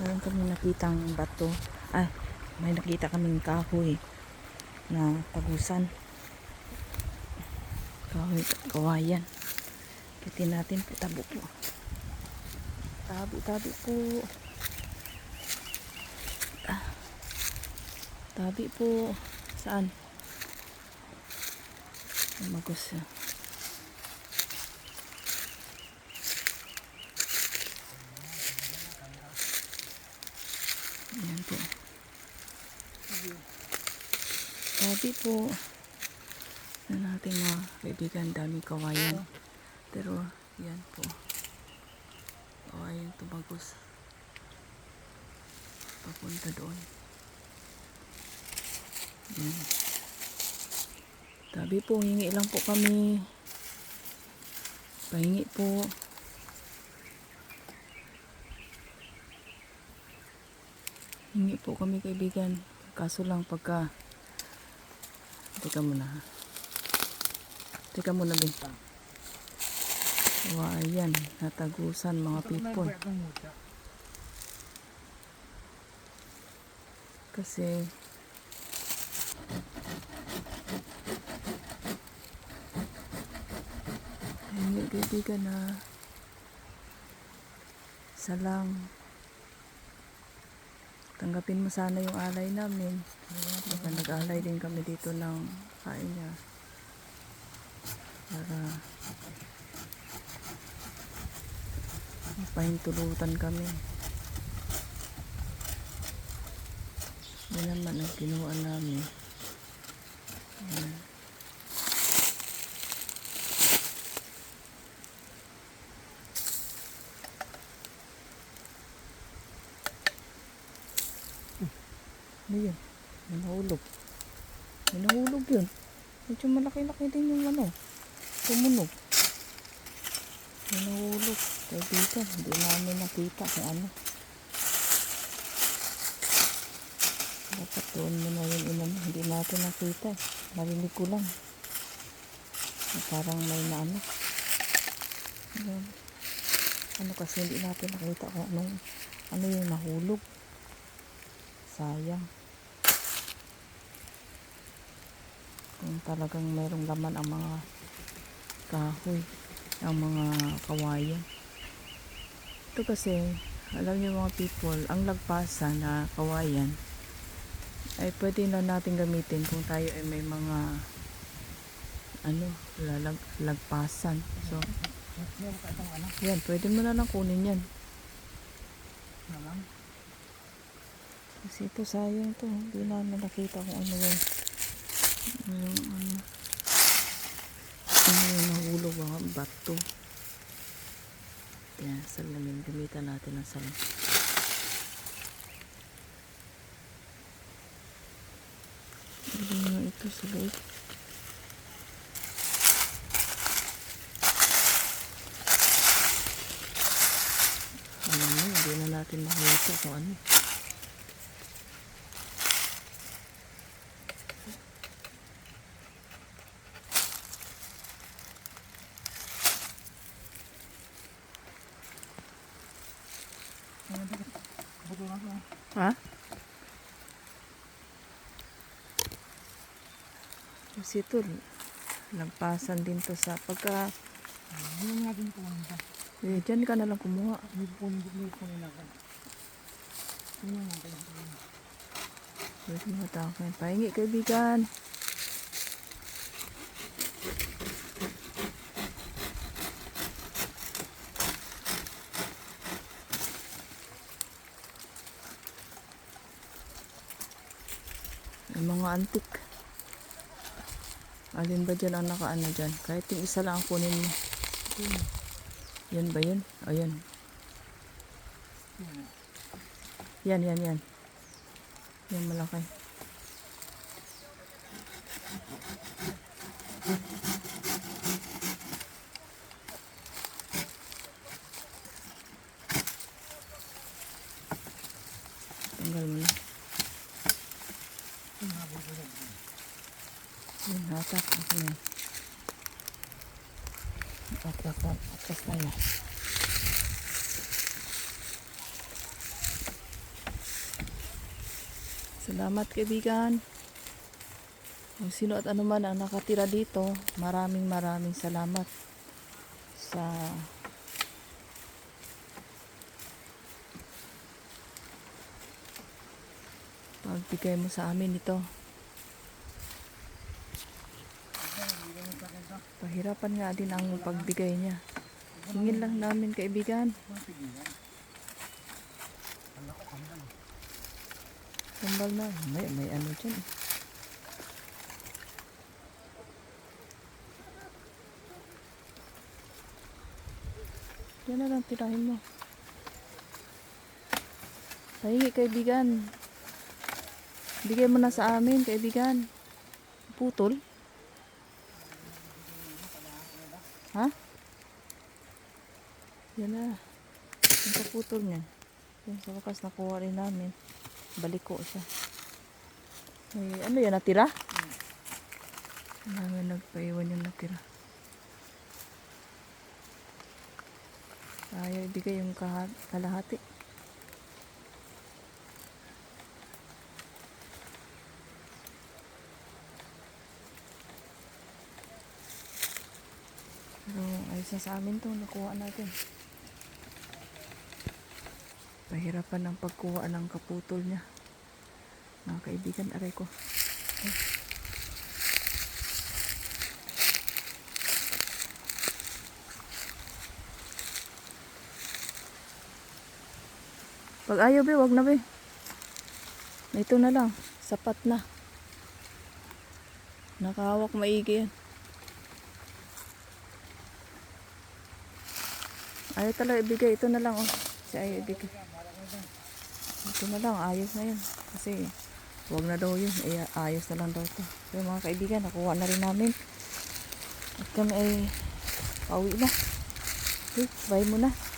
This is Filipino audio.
Meron kami nakitang bato. Ah, may nakita kaming kahoy na tagusan. Kahoy, kawayan. Kitin natin po, tabo po. Tabi, tabi po. Ah. Tabi po. Saan? Magos. ah. Ayan po. Tabi po. Na natin mga kaibigan, daming kawayan. Pero, yan po. Kawayan tumagos. Papunta doon. Yan. Tabi po, hingi lang po kami. Pahingi po. Hingi po kami kaibigan. Kaso lang pagka... Teka muna ha. Teka muna bintang. Wayan, natagusan mga people. Kasi hindi kaibigan na salang tanggapin mo sana yung alay namin. Baka nag-alay din kami dito ng kain niya. Para mapahintulutan kami. Yan naman ang kinuha namin. Ayan. Ano yun? May nahulog. Nahulog yun. Medyo malaki-laki din yung ano. Tumunog. May nahulog. Kaibigan, hindi namin nakita kung ano. Dapat doon mo na yung inano. Hindi natin nakita. eh. Narinig ko lang. Na parang may na ano. Ano, ano kasi hindi natin nakita kung anong ano yung nahulog. Sayang. Kung talagang mayroong laman ang mga kahoy, ang mga kawayan. Ito kasi, alam niyo mga people, ang lagpasan na kawayan ay pwede na natin gamitin kung tayo ay may mga ano, lalag, lagpasan. So, yan, pwede mo na lang kunin yan. Kasi ito sayang to. Hindi namin nakita kung ano yun. Yung ano. Ano yung nahulog mga bato. Yan, salamin. Gamitan natin ng salamin. Hindi nga ito sa loob. Alam mo, hindi na natin makita kung ano. Ha? Kasi ito, lampasan din to sa pagka, Yung nga din po ang eh, dyan ka na lang kumuha. May puno, may puno na ba? Yun yung mga ganyan. Pwede mo takin. Pahingi kaibigan. May mga antik. Alin ba dyan ang nakaano dyan? Kahit yung isa lang ang kunin mo. Yan ba yun? O yan. Yan, yan, yan. Yan malaki. Tanggal mo na. Yan, hatak. Ako yan. Atlas, atlas tayo. Salamat kaibigan. Kung sino at ano man ang nakatira dito, maraming maraming salamat sa pagbigay mo sa amin ito. Pahirapan nga din ang pagbigay niya. Hingin lang namin kaibigan. Sambal na. May, may ano dyan. eh. Yan na lang tirahin mo. Pahingi kaibigan. Bigay mo na sa amin kaibigan. Putol. Ha? Yan na. Yung kaputol niya. Yung sa wakas nakuha rin namin. Balik ko siya. May, ano yan, natira? Ang namin nagpaiwan yung natira. Ayaw ibigay yung kalahati. Pero ayos na sa amin to, nakuha natin. Pahirapan ang pagkuha ng kaputol niya. Mga kaibigan, aray ko. Ay. Pag ayaw be, wag na be. Ito na lang, sapat na. Nakahawak maigi yan. Ayaw talaga ibigay. Ito na lang, oh. Si ayaw ibigay. Ito na lang, ayos na yun. Kasi, wag na daw yun. Eh, ayos na lang daw to. So, mga kaibigan, nakuha na rin namin. At kami ay pauwi na. Okay, bye muna.